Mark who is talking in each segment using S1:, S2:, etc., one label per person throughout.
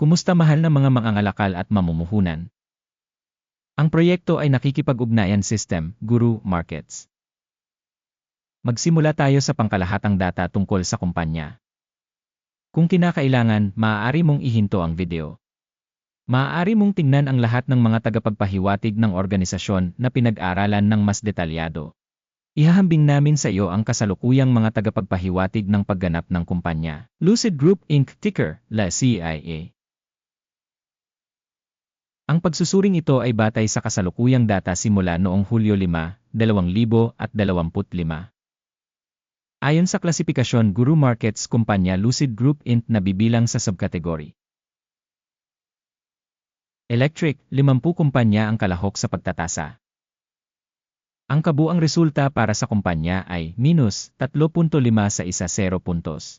S1: Kumusta mahal na mga mangangalakal at mamumuhunan? Ang proyekto ay nakikipag-ugnayan system, Guru Markets. Magsimula tayo sa pangkalahatang data tungkol sa kumpanya. Kung kinakailangan, maaari mong ihinto ang video. Maaari mong tingnan ang lahat ng mga tagapagpahiwatig ng organisasyon na pinag-aralan ng mas detalyado. Ihahambing namin sa iyo ang kasalukuyang mga tagapagpahiwatig ng pagganap ng kumpanya. Lucid Group Inc. Ticker, la CIA. Ang pagsusuring ito ay batay sa kasalukuyang data simula noong Hulyo 5, 2025. Ayon sa klasifikasyon Guru Markets kumpanya Lucid Group Inc. na bibilang sa subkategory. Electric, 50 kumpanya ang kalahok sa pagtatasa. Ang kabuang resulta para sa kumpanya ay minus 3.5 sa isa 0 puntos.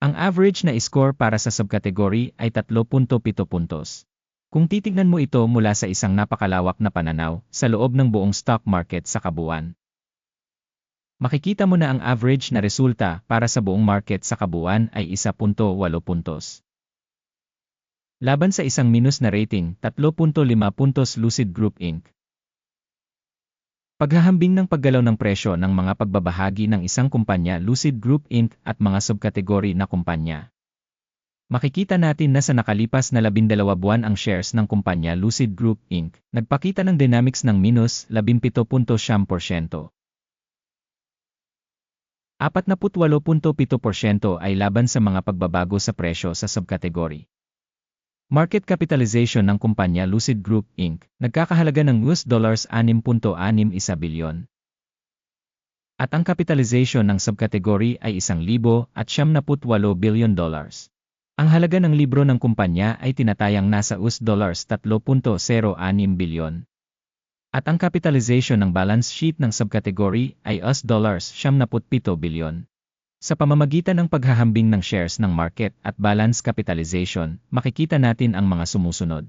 S1: Ang average na score para sa subkategory ay 3.7 puntos. Kung titignan mo ito mula sa isang napakalawak na pananaw sa loob ng buong stock market sa kabuuan, makikita mo na ang average na resulta para sa buong market sa kabuuan ay 1.8 puntos. Laban sa isang minus na rating, 3.5 puntos Lucid Group Inc. Paghahambing ng paggalaw ng presyo ng mga pagbabahagi ng isang kumpanya Lucid Group Inc. at mga subkategory na kumpanya. Makikita natin na sa nakalipas na 12 buwan ang shares ng kumpanya Lucid Group Inc. nagpakita ng dynamics ng minus 17.7%. 48.7% ay laban sa mga pagbabago sa presyo sa subkategory. Market capitalization ng kumpanya Lucid Group Inc. nagkakahalaga ng US dollars 6.61 bilyon. At ang capitalization ng subkategory ay 1,000 at 78 billion dollars. Ang halaga ng libro ng kumpanya ay tinatayang nasa US dollars 3.06 bilyon. At ang capitalization ng balance sheet ng subkategory ay US dollars 77 bilyon. Sa pamamagitan ng paghahambing ng shares ng market at balance capitalization, makikita natin ang mga sumusunod.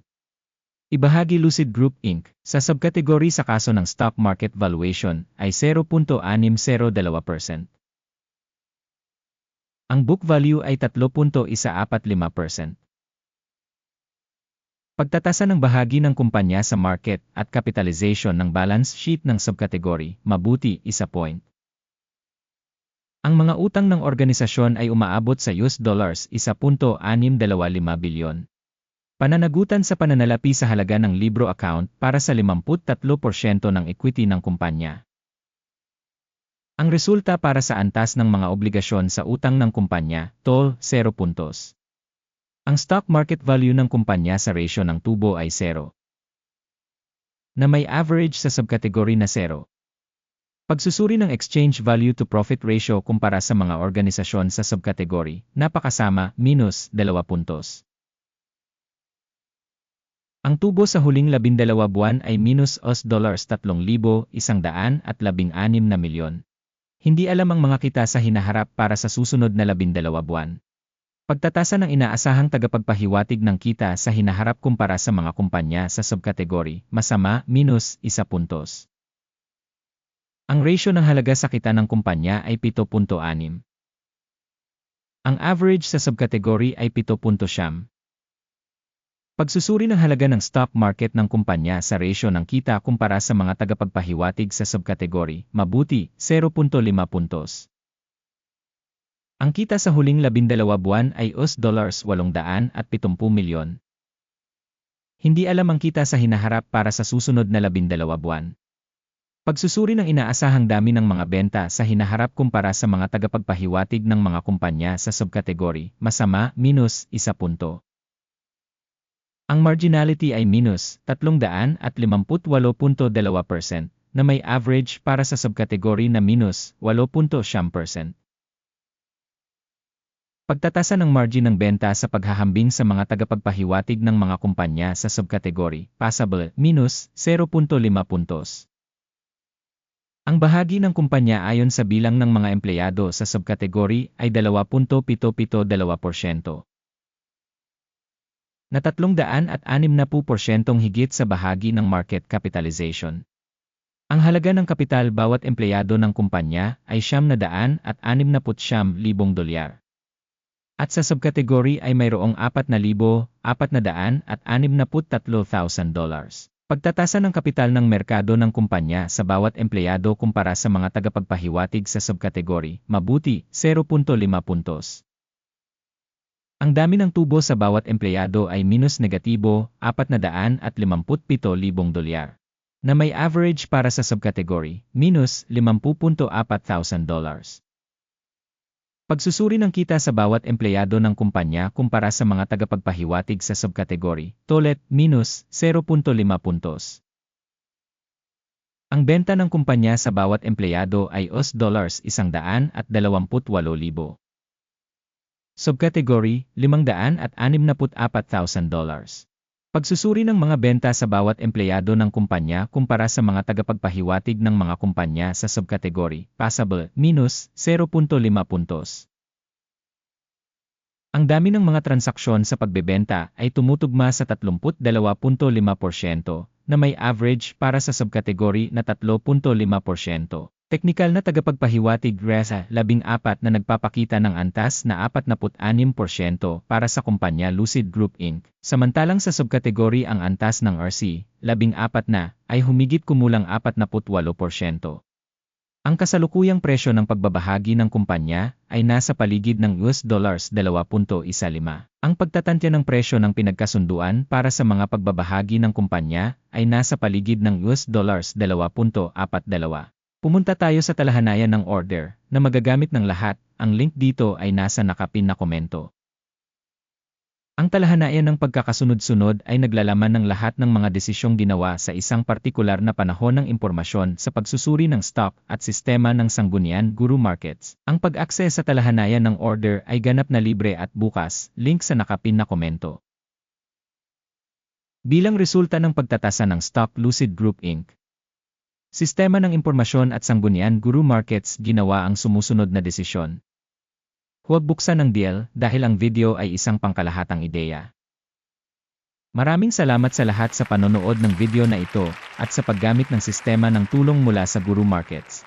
S1: Ibahagi Lucid Group Inc. sa subkategory sa kaso ng stock market valuation ay 0.602%. Ang book value ay 3.145%. Pagtatasa ng bahagi ng kumpanya sa market at capitalization ng balance sheet ng subkategory, mabuti, isa point. Ang mga utang ng organisasyon ay umaabot sa US dollars 1.625 bilyon. Pananagutan sa pananalapi sa halaga ng libro account para sa 53% ng equity ng kumpanya. Ang resulta para sa antas ng mga obligasyon sa utang ng kumpanya, toll, 0 puntos. Ang stock market value ng kumpanya sa ratio ng tubo ay 0. Na may average sa subkategory na 0. Pagsusuri ng exchange value to profit ratio kumpara sa mga organisasyon sa subkategory, napakasama, minus 2 puntos. Ang tubo sa huling 12 buwan ay minus os dollars 3,116 na milyon. Hindi alam ang mga kita sa hinaharap para sa susunod na 12 buwan. Pagtatasa ng inaasahang tagapagpahiwatig ng kita sa hinaharap kumpara sa mga kumpanya sa subkategory, masama, minus 1 puntos. Ang ratio ng halaga sa kita ng kumpanya ay 7.6. Ang average sa subkategory ay 7.7. Pagsusuri ng halaga ng stock market ng kumpanya sa ratio ng kita kumpara sa mga tagapagpahiwatig sa subkategory, mabuti, 0.5 puntos. Ang kita sa huling 12 buwan ay US dollars 870 milyon. Hindi alam ang kita sa hinaharap para sa susunod na 12 buwan. Pagsusuri ng inaasahang dami ng mga benta sa hinaharap kumpara sa mga tagapagpahiwatig ng mga kumpanya sa subkategory, masama, minus, isa punto. Ang marginality ay minus 358.2% na may average para sa subkategory na minus 8.7%. Pagtatasa ng margin ng benta sa paghahambing sa mga tagapagpahiwatig ng mga kumpanya sa subkategory, passable, minus 0.5 puntos. Ang bahagi ng kumpanya ayon sa bilang ng mga empleyado sa subkategory ay 2.772%. Na 360% higit sa bahagi ng market capitalization. Ang halaga ng kapital bawat empleyado ng kumpanya ay siyam na daan at anim na putsyam libong dolyar. At sa subkategory ay mayroong 4,400 at 63,000 dollars. Pagtatasa ng kapital ng merkado ng kumpanya sa bawat empleyado kumpara sa mga tagapagpahiwatig sa subkategory, mabuti, 0.5 puntos. Ang dami ng tubo sa bawat empleyado ay minus negatibo, 457,000 dolyar. Na may average para sa subkategory, minus 50.4 thousand dollars. Pagsusuri ng kita sa bawat empleyado ng kumpanya kumpara sa mga tagapagpahiwatig sa subkategory, tolet, minus 0.5 puntos. Ang benta ng kumpanya sa bawat empleyado ay US dollars 128,000. Subkategory, 564,000 dollars. Pagsusuri ng mga benta sa bawat empleyado ng kumpanya kumpara sa mga tagapagpahiwatig ng mga kumpanya sa subkategory, passable, minus 0.5 puntos. Ang dami ng mga transaksyon sa pagbebenta ay tumutugma sa 32.5% na may average para sa subkategory na 3.5%. Teknikal na tagapagpahiwatig RESA 14 na nagpapakita ng antas na 46% para sa kumpanya Lucid Group Inc. Samantalang sa subkategory ang antas ng RC, 14 na, ay humigit kumulang 48%. Ang kasalukuyang presyo ng pagbabahagi ng kumpanya ay nasa paligid ng US dollars 2.15. Ang pagtatantya ng presyo ng pinagkasunduan para sa mga pagbabahagi ng kumpanya ay nasa paligid ng US dollars 2.42. Pumunta tayo sa talahanayan ng order na magagamit ng lahat. Ang link dito ay nasa nakapin na komento. Ang talahanayan ng pagkakasunod-sunod ay naglalaman ng lahat ng mga desisyong ginawa sa isang partikular na panahon ng impormasyon sa pagsusuri ng stock at sistema ng sanggunian Guru Markets. Ang pag-access sa talahanayan ng order ay ganap na libre at bukas, link sa nakapin na komento. Bilang resulta ng pagtatasa ng stock Lucid Group Inc. Sistema ng Impormasyon at Sanggunian Guru Markets ginawa ang sumusunod na desisyon. Huwag buksan ang deal dahil ang video ay isang pangkalahatang ideya. Maraming salamat sa lahat sa panonood ng video na ito at sa paggamit ng sistema ng tulong mula sa Guru Markets.